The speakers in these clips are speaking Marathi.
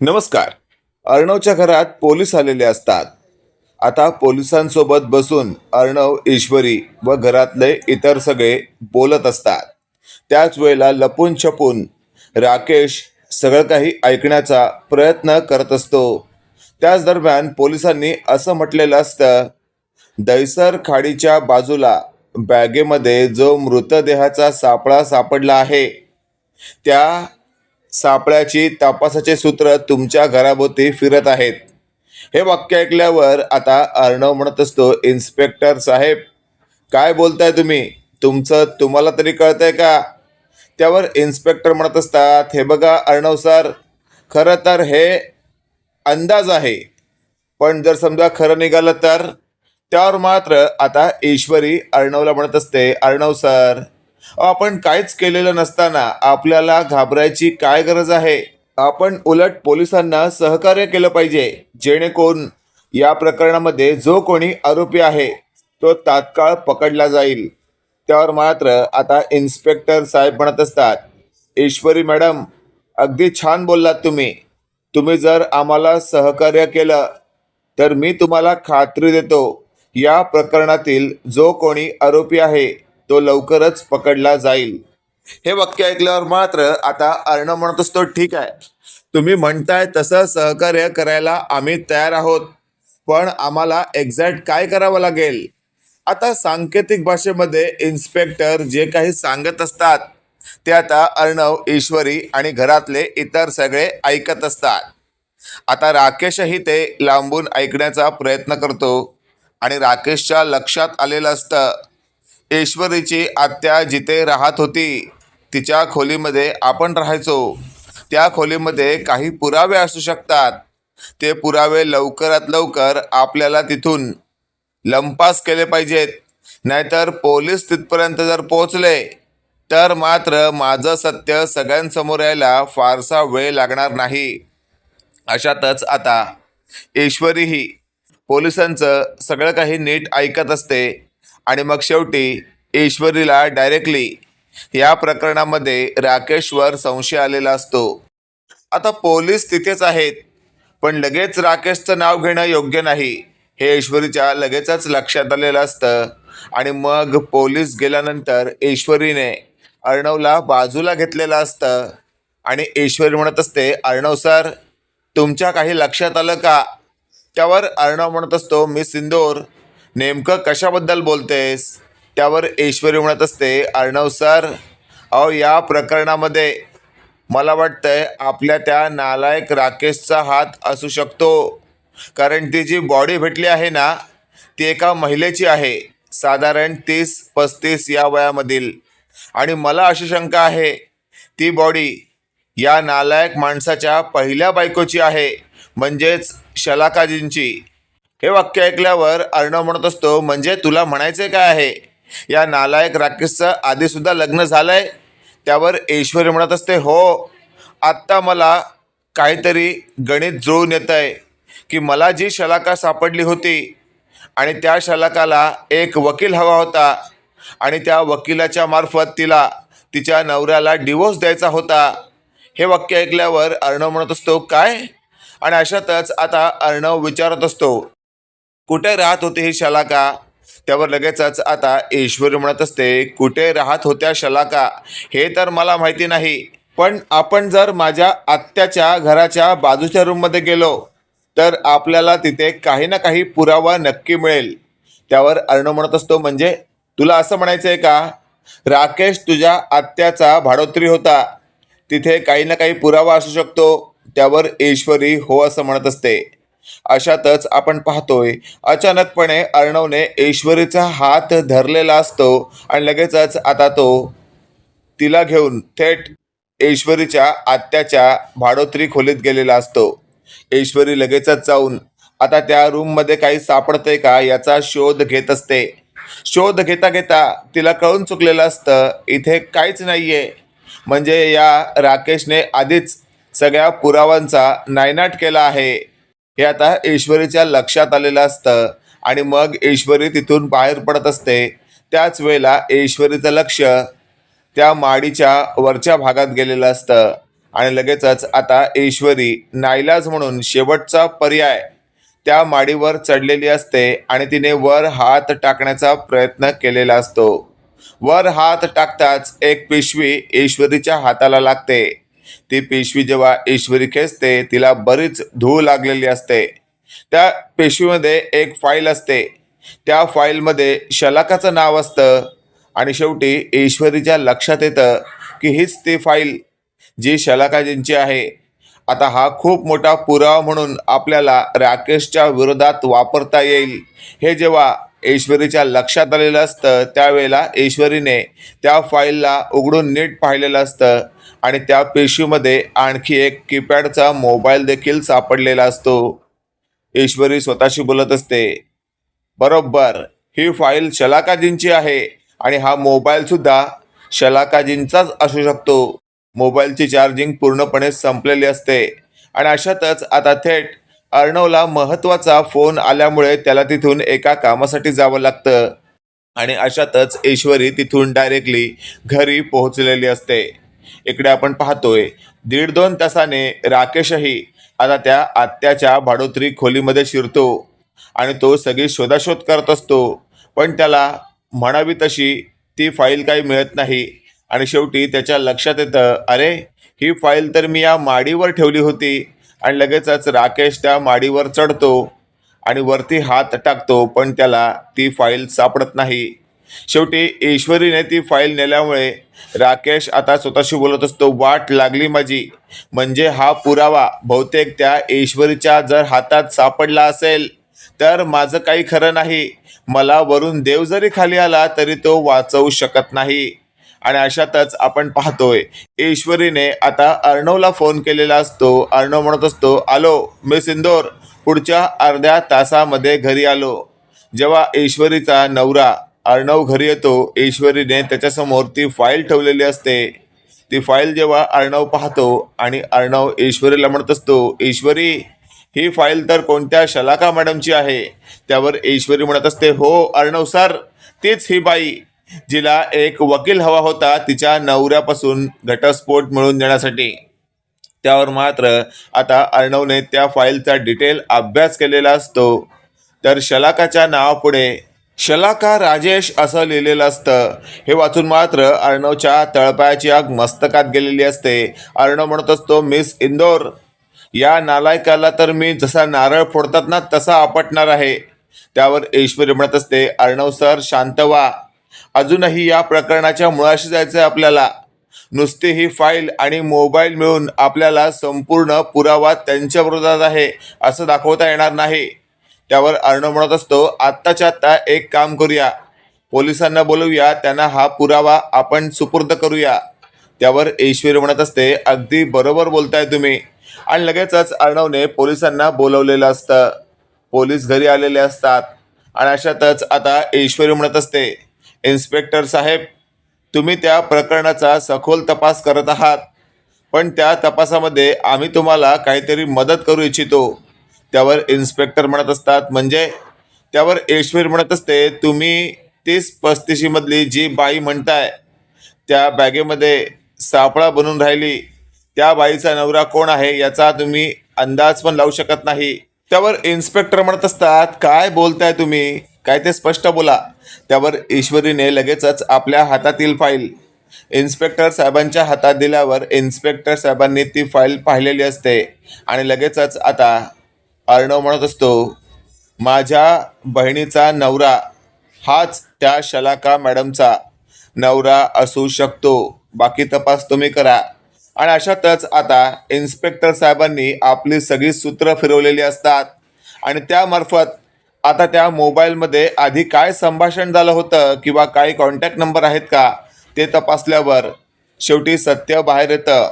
नमस्कार. अर्णवच्या घरात पोलीस आलेले असतात. आता पोलिसांसोबत बसून अर्णव ईश्वरी व घरातले इतर सगळे बोलत असतात. त्याच वेळेला लपून छपून राकेश सगळं काही ऐकण्याचा प्रयत्न करत असतो. त्याच दरम्यान पोलिसांनी असं म्हटलेलं असतं दैसर खाडीच्या बाजूला बॅगेमध्ये जो मृतदेहाचा सापळा सापडला आहे त्या सापळ्याची तपासाचे सूत्र तुमच्या घराभोवती फिरत आहेत. हे वाक्य ऐकल्यावर आता अर्णव म्हणत असतो इन्स्पेक्टर साहेब काय बोलताय तुम्ही? तुमचं तुम्हाला तरी कळतंय का? त्यावर इन्स्पेक्टर म्हणत असतात हे बघा अर्णव सर खरं तर हे अंदाज आहे. पण जर समजा खरं निघालं तर? त्यावर मात्र आता ईश्वरी अर्णवला म्हणत असते अर्णव सर आपण काहीच केलेलं नसताना आपल्याला घाबरायची काय गरज आहे? आपण उलट पोलिसांना सहकार्य केलं पाहिजे जेणेकरून या प्रकरणामध्ये जो कोणी आरोपी आहे तो तात्काळ पकडला जाईल. त्यावर मात्र आता इन्स्पेक्टर साहेब म्हणत असतात ईश्वरी मॅडम अगदी छान बोललात तुम्ही. तुम्ही जर आम्हाला सहकार्य केलं तर मी तुम्हाला खात्री देतो. या प्रकरणातील जो कोणी आरोपी आहे तो लवकरच पकडला जाईल. हे वाक्य ऐकल्यावर मात्र आता अर्णव म्हणत असतो ठीक आहे. तुम्ही म्हणताय तसं सहकार्य करायला आम्ही तयार आहोत पण आम्हाला एक्झॅक्ट काय करावं लागेल? आता सांकेतिक भाषेमध्ये इन्स्पेक्टर जे काही सांगत असतात ते आता अर्णव ईश्वरी आणि घरातले इतर सगळे ऐकत असतात. आता राकेशही ते लांबून ऐकण्याचा प्रयत्न करतो आणि राकेशच्या लक्षात आलेलं असतं ईश्वरीची आत्या जिथे राहत होती तिच्या खोलीमध्ये आपण राहायचो. त्या खोलीमध्ये काही पुरावे असू शकतात. ते पुरावे लवकरात लवकर आपल्याला तिथून लंपास केले पाहिजेत. नाहीतर पोलीस तिथपर्यंत जर पोहोचले तर मात्र माझं सत्य सगळ्यांसमोर यायला फारसा वेळ लागणार नाही. अशातच आता ईश्वरीही पोलिसांचं सगळं काही नीट ऐकत असते. आणि मग शेवटी ईश्वरीला डायरेक्टली या प्रकरणामध्ये राकेशवर संशय आलेला असतो. आता पोलीस तिथेच आहेत पण लगेच राकेशचं नाव घेणं योग्य नाही. हे ईश्वरीच्या लगेचच लक्षात आलेलं असतं. आणि मग पोलीस गेल्यानंतर ईश्वरीने अर्णवला बाजूला घेतलेलं असतं. आणि ईश्वरी म्हणत असते अर्णव सर तुमच्या काही लक्षात आलं का? त्यावर अर्णव म्हणत असतो मी सिंदोर. नेमकं कशाबद्दल बोलतेस? त्यावर ऐश्वर्य म्हणत असते अर्णव सर अहो या प्रकरणामध्ये मला वाटतंय आपल्या त्या नालायक राकेशचा हात असू शकतो. कारण ती जी बॉडी भेटली आहे ना ती एका महिलेची आहे. साधारण तीस पस्तीस या वयामधील. आणि मला अशी शंका आहे ती बॉडी या नालायक माणसाच्या पहिल्या बायकोची आहे म्हणजेच शलाकाजींची. हे वाक्य ऐकल्यावर अर्णव म्हणत असतो म्हणजे तुला म्हणायचे काय आहे? या नालायक राकेशचं आधीसुद्धा लग्न झालंय. त्यावर ऐश्वर्य म्हणत असते हो आत्ता मला काहीतरी गणित जुळून येत आहे की मला जी शलाका सापडली होती आणि त्या शलाकाला एक वकील हवा होता आणि त्या वकिलाच्या मार्फत तिला तिच्या नवऱ्याला डिवोर्स द्यायचा होता. हे वाक्य ऐकल्यावर अर्णव म्हणत असतो काय? आणि अशातच आता अर्णव विचारत असतो कुठे राहत होती ही शलाका? त्यावर लगेचच आता ईश्वरी म्हणत असते कुठे राहत होत्या शलाका? हे तर मला माहिती नाही पण आपण जर माझ्या आत्याच्या घराच्या बाजूच्या रूममध्ये गेलो तर आपल्याला तिथे काही ना काही पुरावा नक्की मिळेल. त्यावर अर्णव म्हणत असतो म्हणजे तुला असं म्हणायचं आहे का? राकेश तुझ्या आत्याचा भाडोत्री होता. तिथे काही ना काही पुरावा असू शकतो. त्यावर ईश्वरी हो असं म्हणत असते. अशातच आपण पाहतोय अचानकपणे अर्णवने ईश्वरीचा हात धरलेला असतो आणि लगेचच आता तो तिला घेऊन थेट ईश्वरीच्या आत्याच्या भाडोत्री खोलीत गेलेला असतो. ईश्वरी लगेचच जाऊन आता त्या रूममध्ये काही सापडतंय का याचा शोध घेत असते. शोध घेता घेता तिला कळून चुकलेलं असतं इथे काहीच नाहीये. म्हणजे या राकेशने आधीच सगळ्या पुरावांचा नायनाट केला आहे. हे आता ईश्वरीच्या लक्षात आलेलं असतं. आणि मग ईश्वरी तिथून बाहेर पडत असते. त्याच वेळेला ईश्वरीचं लक्ष त्या माडीच्या वरच्या भागात गेलेलं असतं. आणि लगेचच आता ईश्वरी नाईलाज म्हणून शेवटचा पर्याय त्या माडीवर चढलेली असते आणि तिने वर हात टाकण्याचा प्रयत्न केलेला असतो. वर हात टाकताच एक पिशवी ईश्वरीच्या हाताला लागते. ती पेशवी जेव्हा ईश्वरी खेचते तिला बरीच धूळ लागलेली असते. त्या पेशवीमध्ये एक फाईल असते. त्या फाईलमध्ये शलाकाचं नाव असतं आणि शेवटी ईश्वरीच्या लक्षात येतं की हीच ती फाईल जी शलाकाजींची आहे. आता हा खूप मोठा पुरावा म्हणून आपल्याला राकेशच्या विरोधात वापरता येईल. हे जेव्हा ऐश्वरीच्या लक्षात आलेलं असतं त्यावेळेला ऐश्वरीने त्या फाईलला उघडून नीट पाहिलेलं असतं आणि त्या पेशीमध्ये आणखी एक कीपॅडचा मोबाईल देखील सापडलेला असतो. ईश्वरी स्वतःशी बोलत असते बरोबर ही फाईल शलाकाजींची आहे आणि हा मोबाईलसुद्धा शलाकाजींचाच असू शकतो. मोबाईलची चार्जिंग पूर्णपणे संपलेली असते आणि अशातच आता थेट अर्णवला महत्त्वाचा फोन आल्यामुळे त्याला तिथून एका कामासाठी जावं लागतं. आणि अशातच ईश्वरी तिथून डायरेक्टली घरी पोहोचलेली असते. इकडे आपण पाहतोय दीड दोन तासाने राकेशही आता त्या आत्याच्या भाडोत्री खोलीमध्ये शिरतो. आणि तो सगळी शोधाशोध करत असतो. पण त्याला म्हणावी तशी ती फाईल काही मिळत नाही. आणि शेवटी त्याच्या लक्षात येतं अरे ही फाईल तर मी या माडीवर ठेवली होती. आणि लगेचच राकेश त्या माडीवर चढतो आणि वरती हात टाकतो पण त्याला ती फाईल सापडत नाही. शेवटी ईश्वरीने ती फाईल नेल्यामुळे राकेश आता स्वतःशी बोलत असतो वाट लागली माझी. म्हणजे हा पुरावा बहुतेक त्या ईश्वरीच्या जर हातात सापडला असेल तर माझं काही खरं नाही. मला वरून देव जरी खाली आला तरी तो वाचवू शकत नाही. आणि अशातच आपण पाहतोय ईश्वरीने आता अर्णवला फोन केलेला असतो. अर्णव म्हणत असतो आलो मी सिंदोर. पुढच्या अर्ध्या तासामध्ये घरी आलो. जेव्हा ईश्वरीचा नवरा अर्णव घरी येतो ईश्वरीने त्याच्यासमोर ती फाईल ठेवलेली असते. ती फाईल जेव्हा अर्णव पाहतो आणि अर्णव ईश्वरीला म्हणत असतो ईश्वरी ही फाईल तर कोणत्या शलाका मॅडमची आहे? त्यावर ईश्वरी म्हणत असते हो अर्णव सर तीच ही बाई. जिला एक वकील हवा होता तिच्या नवऱ्यापासून घटस्फोट मिळवून देण्यासाठी. त्यावर मात्र आता अर्णवने त्या फाईलचा डिटेल अभ्यास केलेला असतो. तर शलाकाच्या नावापुढे शलाका राजेश असं लिहिलेलं असतं. हे वाचून मात्र अर्णवच्या तळपायाची आग मस्तकात गेलेली असते. अर्णव म्हणत असतो मिस इंदोर या नालायकाला तर मी जसा नारळ फोडतात ना तसा आपटणार आहे. त्यावर ईश्वरी म्हणत असते अर्णव सर शांत व्हा. अजूनही या प्रकरणाच्या मुळाशी जायचं आहे आपल्याला. नुसती ही फाईल आणि मोबाईल मिळून आपल्याला संपूर्ण पुरावा त्यांच्या विरोधात आहे असं दाखवता येणार नाही. त्यावर अर्णव म्हणत असतो आत्ताच्या आत्ता एक काम करूया. पोलिसांना बोलवूया त्यांना हा पुरावा आपण सुपूर्द करूया. त्यावर ईश्वरी म्हणत असते अगदी बरोबर बोलताय तुम्ही. आणि लगेचच अर्णवने पोलिसांना बोलवलेलं असतं. पोलीस घरी आलेले असतात. आणि अशातच आता ईश्वरी म्हणत असते इन्स्पेक्टर साहेब तुम्ही त्या प्रकरणाचा सखोल तपास करत आहात पण त्या तपासामध्ये आम्ही तुम्हाला काहीतरी मदत करू इच्छितो. त्यावर इन्स्पेक्टर म्हणत असतात म्हणजे? त्यावर ऐश्वर म्हणत असते तुम्ही तीस पस्तीशीमधली जी बाई म्हणताय त्या बॅगेमध्ये सापळा बनून राहिली. त्या बाईचा नवरा कोण आहे याचा तुम्ही अंदाज पण लावू शकत नाही. त्यावर इन्स्पेक्टर म्हणत असतात काय बोलताय तुम्ही? काय ते स्पष्ट बोला. त्यावर ईश्वरीने लगेचच आपल्या हातातील फाईल इन्स्पेक्टर साहेबांच्या हातात दिल्यावर इन्स्पेक्टर साहेबांनी ती फाईल पाहिलेली असते. आणि लगेचच आता अर्णव म्हणत असतो माझ्या बहिणीचा नवरा हाच त्या शलाका मॅडमचा. नवरा असू शकतो. बाकी तपास तुम्ही करा. आणि अशातच आता इन्स्पेक्टर साहेबांनी आपली सगळी सूत्र फिरवलेली असतात. आणि त्यामार्फत आता त्या मोबाईलमध्ये आधी काय संभाषण झालं होतं किंवा काही कॉन्टॅक्ट नंबर आहेत का ते तपासल्यावर शेवटी सत्य बाहेर येतं.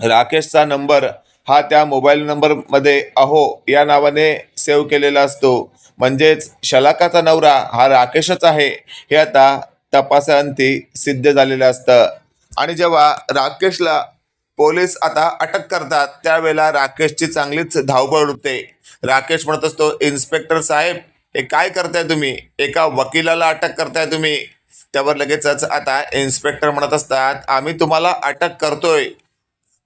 राकेशचा नंबर हा त्या मोबाईल नंबरमध्ये अहो या नावाने सेव्ह केलेला असतो. म्हणजेच शलाकाचा नवरा हा राकेशच आहे हे आता तपासांती सिद्ध झालेलं असतं. आणि जेव्हा राकेशला पोलीस आता अटक करतात त्यावेळेला राकेशची चांगलीच धावपळ उडते. राकेश म्हणत असतो इन्स्पेक्टर साहेब हे काय करताय तुम्ही? एका वकिलाला अटक करताय तुम्ही. त्यावर लगेचच आता इन्स्पेक्टर म्हणत असतात आम्ही तुम्हाला अटक करतोय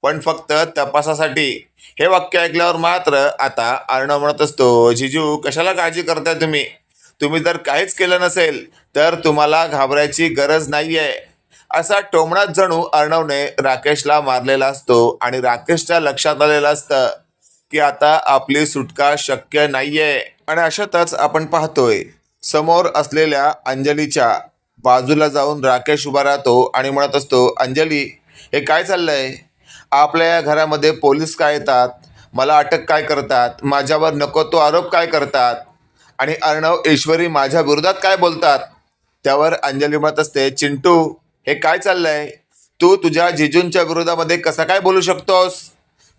पण फक्त तपासासाठी. हे वाक्य ऐकल्यावर मात्र आता अर्णव म्हणत असतो जिजू कशाला काळजी करताय तुम्ही? तुम्ही जर काहीच केलं नसेल तर तुम्हाला घाबरायची गरज नाही आहे असा टोमणात जणू अर्णवने राकेशला मारलेला असतो आणि राकेशच्या लक्षात आलेलं असतं. की आता आपली सुटका शक्य नाही आहे आणि अशातच आपण पाहतोय समोर असलेल्या अंजलीच्या बाजूला जाऊन राकेश उभा राहतो आणि म्हणत असतो अंजली हे काय चाललंय? आपल्या या घरामध्ये पोलीस काय येतात? मला अटक काय करतात? माझ्यावर नको तो आरोप काय करतात? आणि अर्णव ईश्वरी माझ्या विरोधात काय बोलतात? त्यावर अंजली म्हणत असते चिंटू हे काय चाललंय? तू तुझ्या जिजूंच्या विरोधामध्ये कसा काय बोलू शकतोस?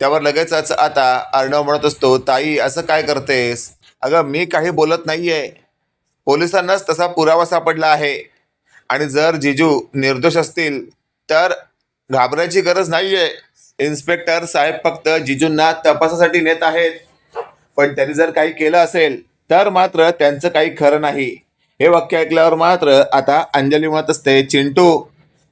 त्यावर लगेचच आता अर्णव म्हणत असतो ताई असं काय करतेस? अगं मी काही बोलत नाही आहे पोलिसांनाच तसा पुरावा सापडला आहे. आणि जर जिजू निर्दोष असतील तर घाबरायची गरज नाहीये. इन्स्पेक्टर साहेब फक्त जिजूंना तपासासाठी नेत आहेत. पण त्यांनी जर काही केलं असेल तर मात्र त्यांचं काही खरं नाही. हे वाक्य ऐकल्यावर मात्र आता अंजली म्हणत असते चिंटू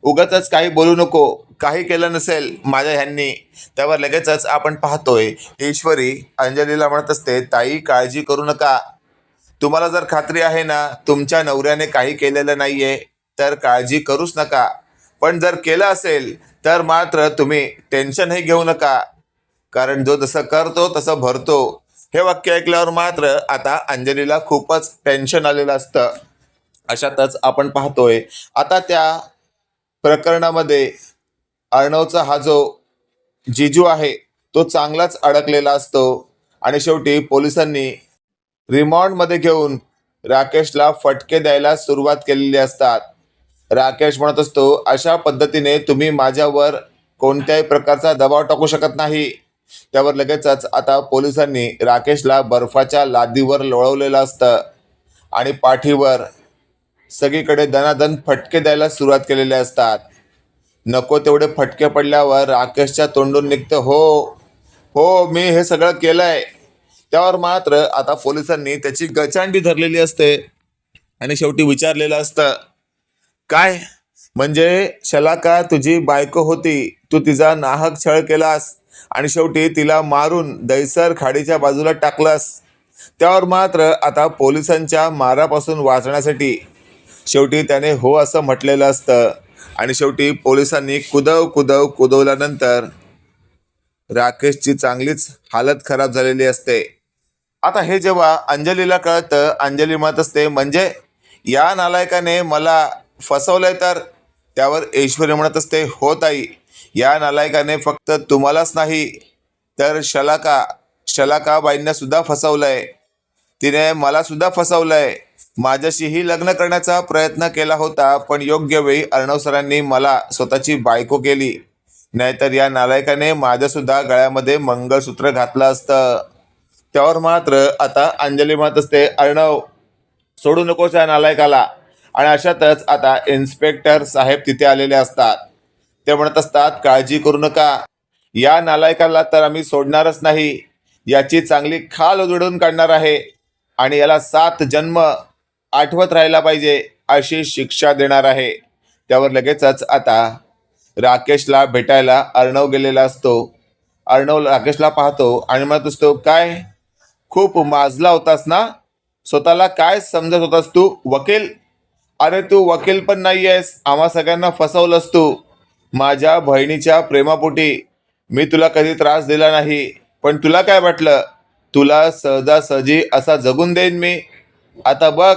उगाच काही बोलू नको. काही केलं नसेल माझ्या ह्यांनी. त्यावर लगेचच आपण पाहतोय. ईश्वरी अंजलीला म्हणत असते ताई काळजी करू नका. तुम्हाला जर खात्री आहे ना तुमच्या नवऱ्याने काही केलेलं नाहीये तर काळजी करूच नका. पण जर केलं असेल तर मात्र तुम्ही टेन्शनही घेऊ नका. कारण जो जसं करतो तसं भरतो. हे वाक्य ऐकल्यावर मात्र आता अंजलीला खूपच टेन्शन आलेलं असतं. अशातच आपण पाहतोय. आता त्या प्रकरणामध्ये अर्णवचा हा जो जिजू आहे तो चांगलाच अडकलेला असतो आणि शेवटी पोलिसांनी रिमांडमध्ये घेऊन राकेशला फटके द्यायला सुरुवात केलेली असतात. राकेश म्हणत असतो अशा पद्धतीने तुम्ही माझ्यावर कोणत्याही प्रकारचा दबाव टाकू शकत नाही. त्यावर लगेचच आता पोलिसांनी राकेशला बर्फाच्या लादीवर लोळवलेलं असतं आणि पाठीवर सगळीकडे दनादन फटके द्यायला सुरुवात केलेले असतात. नको तेवढे फटके पडल्यावर राकेशच्या तोंडून निघतं हो हो मी हे सगळं केलंय. त्यावर मात्र आता पोलिसांनी त्याची गचांडी धरलेली असते आणि शेवटी विचारलेलं असतं काय? म्हणजे शलाका तुझी बायको होती तू तिचा नाहक छळ केलास आणि शेवटी तिला मारून दैसर खाडीच्या बाजूला टाकलास. त्यावर मात्र आता पोलिसांच्या मारापासून वाचण्यासाठी शेवटी त्याने हो असं म्हटलेलं असतं. आणि शेवटी पोलिसांनी कुदव कुदव कुदवल्यानंतर राकेशची चांगलीच हालत खराब झालेली असते. आता हे जेव्हा अंजलीला कळतं अंजली म्हणत असते म्हणजे या नालायकाने मला फसवलंय तर? त्यावर ऐश्वर्य म्हणत असते हो ताई या नालायकाने फक्त तुम्हालाच नाही तर शलाका शलाकाबाईंना सुद्धा फसवलंय. तिने मला सुद्धा फसवलंय. माझ्याशीही लग्न करण्याचा प्रयत्न केला होता पण योग्य वेळी अर्णव सरांनी मला स्वतःची बायको केली. नाहीतर या नालायकाने माझ्यासुद्धा गळ्यामध्ये मंगळसूत्र घातलं असतं. त्यावर मात्र आता अंजली म्हणत असते अर्णव सोडू नकोस या नालायकाला. आणि अशातच आता इन्स्पेक्टर साहेब तिथे आलेले असतात. ते म्हणत असतात काळजी करू नका. या नालायकाला तर आम्ही सोडणारच नाही. याची चांगली खाल उजडून काढणार आहे. आणि याला सात जन्म आठवत राहायला पाहिजे अशी शिक्षा देणार आहे. त्यावर लगेचच आता राकेशला भेटायला अर्णव गेलेला असतो. अर्णव राकेशला पाहतो आणि म्हणत असतो काय? खूप माजला होतास ना? स्वतःला काय समजत होतास तू? वकील? अरे तू वकील पण नाही आहेस आम्हा सगळ्यांना फसवलंस तू. माझ्या बहिणीच्या प्रेमापोटी मी तुला कधी त्रास दिला नाही. पण तुला काय वाटलं? तुला सहजासहजी असा जगून देईन मी. आता बघ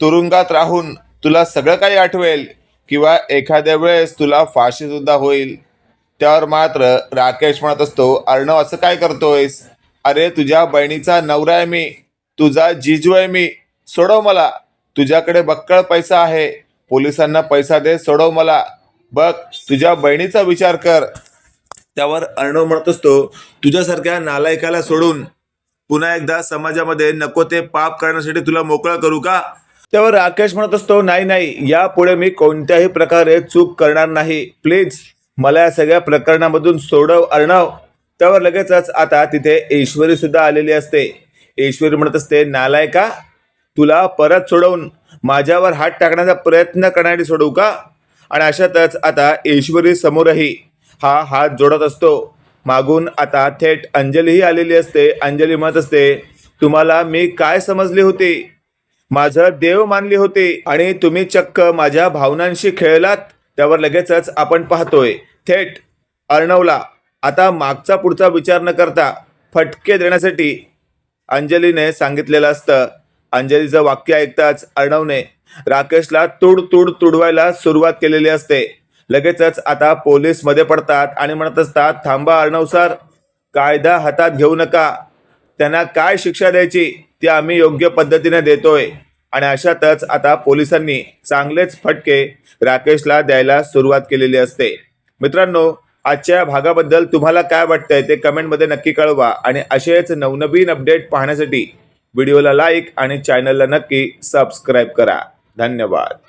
तुरुंगात राहून तुला सगळं काही आठवेल किंवा एखाद्या वेळेस तुला फाशी सुद्धा होईल. त्यावर मात्र राकेश म्हणत असतो अर्णव असं काय करतोयस? अरे तुझ्या बहिणीचा नवरा आहे मी. तुझा जिजू आहे मी. सोडव मला. तुझ्याकडे बक्कळ पैसा आहे. पोलिसांना पैसा दे सोडव मला. बघ तुझ्या बहिणीचा विचार कर. त्यावर अर्णव म्हणत असतो तुझ्यासारख्या नालायकाला सोडून पुन्हा एकदा समाजामध्ये नको ते पाप करण्यासाठी तुला मोकळा करू का? त्यावर राकेश म्हणत असतो नाही नाही यापुढे मी कोणत्याही प्रकारे चूक करणार नाही. प्लीज मला या सगळ्या प्रकरणामधून सोडव अर्णव. त्यावर लगेचच आता तिथे ईश्वरी सुद्धा आलेली असते. ईश्वरी म्हणत असते नालायका तुला परत सोडवून माझ्यावर हात टाकण्याचा प्रयत्न करण्यासाठी सोडवू का? आणि अशातच आता ईश्वरी समोरही हा हात जोडत असतो. मागून आता थेट अंजलीही आलेली असते. अंजली म्हणत असते तुम्हाला मी काय समजली होती? माझं देव मानली होती आणि तुम्ही चक्क माझ्या भावनांशी खेळलात त्यावर लगेचच आपण पाहतोय. थेट अर्णवला. आता मागचा पुढचा विचार न करता फटके देण्यासाठी अंजलीने सांगितलेलं असतं. अंजलीचं वाक्य ऐकताच अर्णवने राकेशला तुड तुड तुडवायला सुरुवात केलेली असते. लगेचच आता पोलीसमध्ये पडतात आणि म्हणत असतात थांबा अर्णव सर कायदा हातात घेऊ नका. त्यांना काय शिक्षा द्यायची? ती आम्ही योग्य पद्धतीने देतोय. आणि अशातच आता पोलिसांनी चांगलेच फटके राकेशला द्यायला सुरुवात केलेली असते. मित्रांनो आजच्या भागाबद्दल तुम्हाला काय वाटतंय ते कमेंटमध्ये नक्की कळवा. आणि असेच नवनवीन अपडेट पाहण्यासाठी व्हिडिओला लाईक आणि चॅनलला नक्की सबस्क्राईब करा. धन्यवाद.